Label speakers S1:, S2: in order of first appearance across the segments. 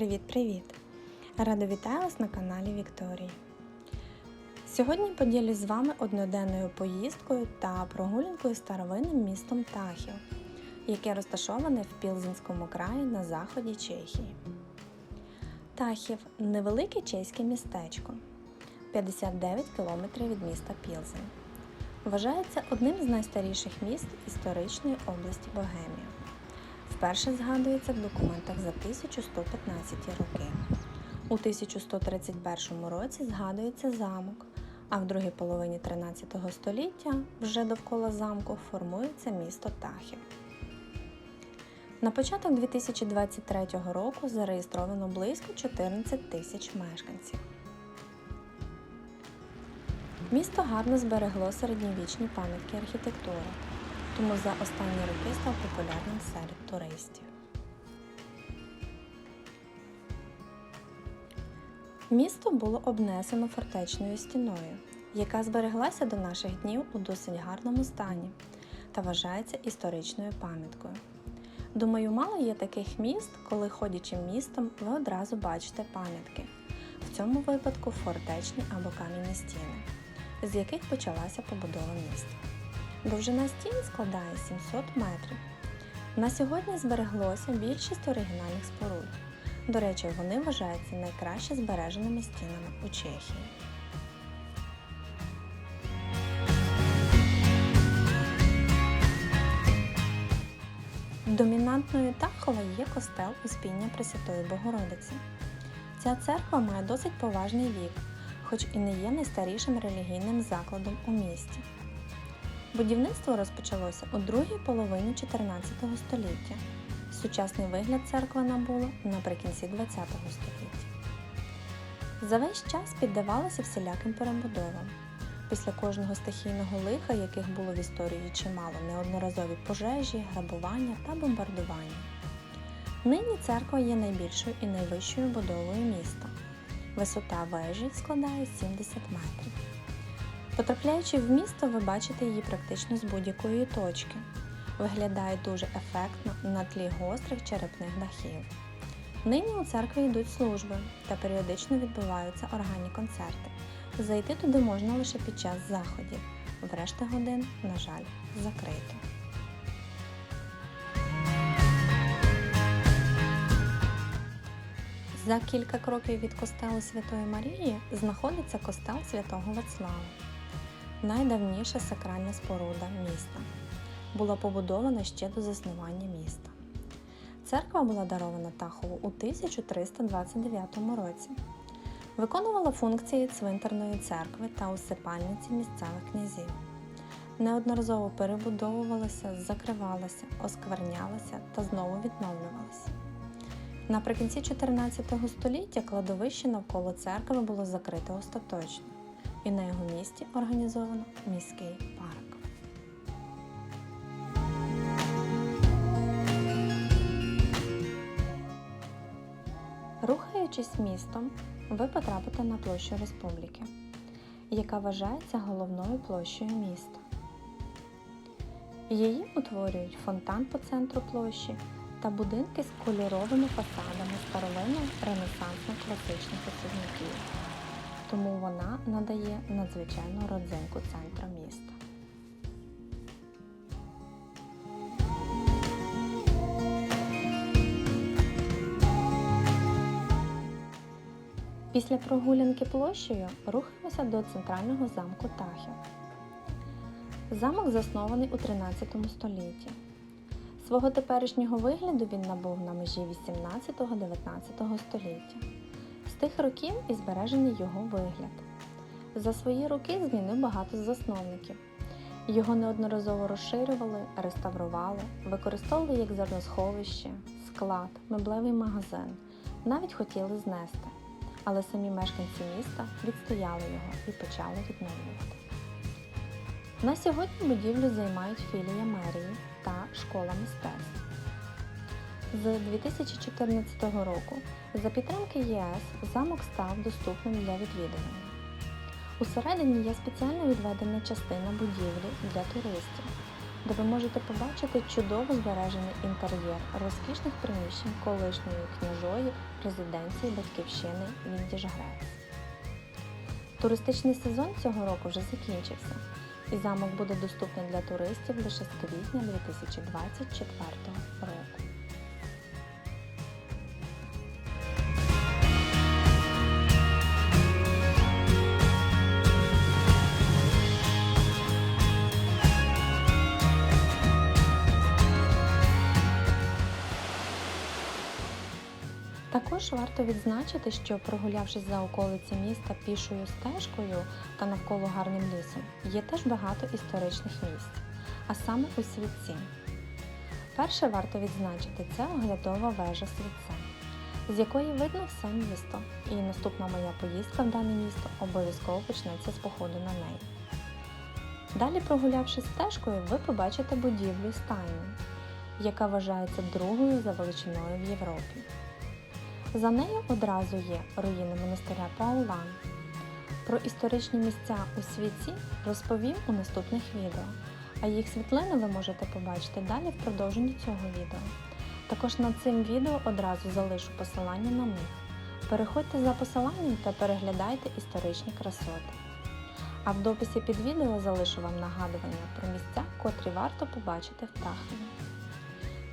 S1: Привіт-привіт! Рада вітаю вас на каналі Вікторії. Сьогодні поділюсь з вами одноденною поїздкою та прогулянкою старовинним містом Тахів, яке розташоване в Пілзенському краї на заході Чехії. Тахів невелике чеське містечко 59 км від міста Пілзен. Вважається одним з найстаріших міст історичної області Богемія. Вперше згадується в документах за 1115 роки. У 1131 році згадується замок, а в другій половині 13 століття вже довкола замку формується місто Тахів. На початок 2023 року зареєстровано близько 14 тисяч мешканців. Місто гарно зберегло середньовічні пам'ятки архітектури тому за останні роки став популярним серед туристів. Місто було обнесено фортечною стіною, яка збереглася до наших днів у досить гарному стані та вважається історичною пам'яткою. Думаю, мало є таких міст, коли ходячи містом, ви одразу бачите пам'ятки. В цьому випадку фортечні або кам'яні стіни, з яких почалася побудова міста. Довжина стін складає 700 метрів. На сьогодні збереглося більшість оригінальних споруд. До речі, вони вважаються найкраще збереженими стінами у Чехії. Домінантною Тахова є костел Успіння Пресвятої Богородиці. Ця церква має досить поважний вік, хоч і не є найстарішим релігійним закладом у місті. Будівництво розпочалося у другій половині 14 століття. Сучасний вигляд церква набула наприкінці ХХ століття. За весь час піддавалася всіляким перебудовам. Після кожного стихійного лиха, яких було в історії чимало, неодноразові пожежі, грабування та бомбардування. Нині церква є найбільшою і найвищою будовою міста. Висота вежі складає 70 метрів. Потрапляючи в місто, ви бачите її практично з будь-якої точки. Виглядає дуже ефектно на тлі гострих черепних дахів. Нині у церкві йдуть служби та періодично відбуваються органні концерти. Зайти туди можна лише під час заходів. В решти годин, на жаль, закрито. За кілька кроків від костелу Святої Марії знаходиться костел святого Вацлава найдавніша сакральна споруда міста. Була побудована ще до заснування міста. Церква була дарована Тахову у 1329 році. Виконувала функції цвинтарної церкви та усипальниці місцевих князів. Неодноразово перебудовувалася, закривалася, осквернялася та знову відновлювалася. Наприкінці 14 століття кладовище навколо церкви було закрите остаточно і на його місці організовано міський парк. Рухаючись містом, ви потрапите на площу республіки, яка вважається головною площею міста. Її утворюють фонтан по центру площі та будинки з кольоровими фасадами старовинних ренесансних класичних особняків тому вона надає надзвичайну родзинку центра міста. Після прогулянки площею рухаємося до центрального замку Тахів. Замок заснований у 13 столітті. Свого теперішнього вигляду він набув на межі 18-19 століття тих років і збережений його вигляд. За свої роки змінив багато засновників. Його неодноразово розширювали, реставрували, використовували як зерносховище, склад, меблевий магазин, навіть хотіли знести. Але самі мешканці міста відстояли його і почали відновлювати. На сьогодні будівлю займають філія мерії та школа мистецтв. З 2014 року за підтримки ЄС замок став доступним для відвідування. Усередині є спеціально відведена частина будівлі для туристів, де ви можете побачити чудово збережений інтер'єр розкішних приміщень колишньої княжої резиденції батьківщини Віндіжгрец. Туристичний сезон цього року вже закінчився, і замок буде доступний для туристів лише з квітня 2024 року. Також варто відзначити, що прогулявшись за околиці міста пішою стежкою та навколо гарним лісом, є теж багато історичних місць, а саме у Світці. Перше варто відзначити це оглядова вежа Світце, з якої видно все місто, і наступна моя поїздка в дане місто обов'язково почнеться з походу на неї. Далі, прогулявшись стежкою, ви побачите будівлю стайню, яка вважається другою за величиною в Європі. За нею одразу є руїни монастиря Паулан. Про історичні місця у світі розповім у наступних відео, а їх світлини ви можете побачити далі в продовженні цього відео. Також над цим відео одразу залишу посилання на них. Переходьте за посиланням та переглядайте історичні красоти. А в дописі під відео залишу вам нагадування про місця, котрі варто побачити в Прахові.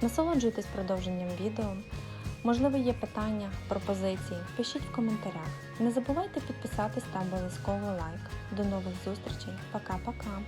S1: Насолоджуйтесь продовженням відео. Можливо, є питання, пропозиції, пишіть в коментарях. Не забувайте підписатись та обов'язково лайк. До нових зустрічей. Пока-пока!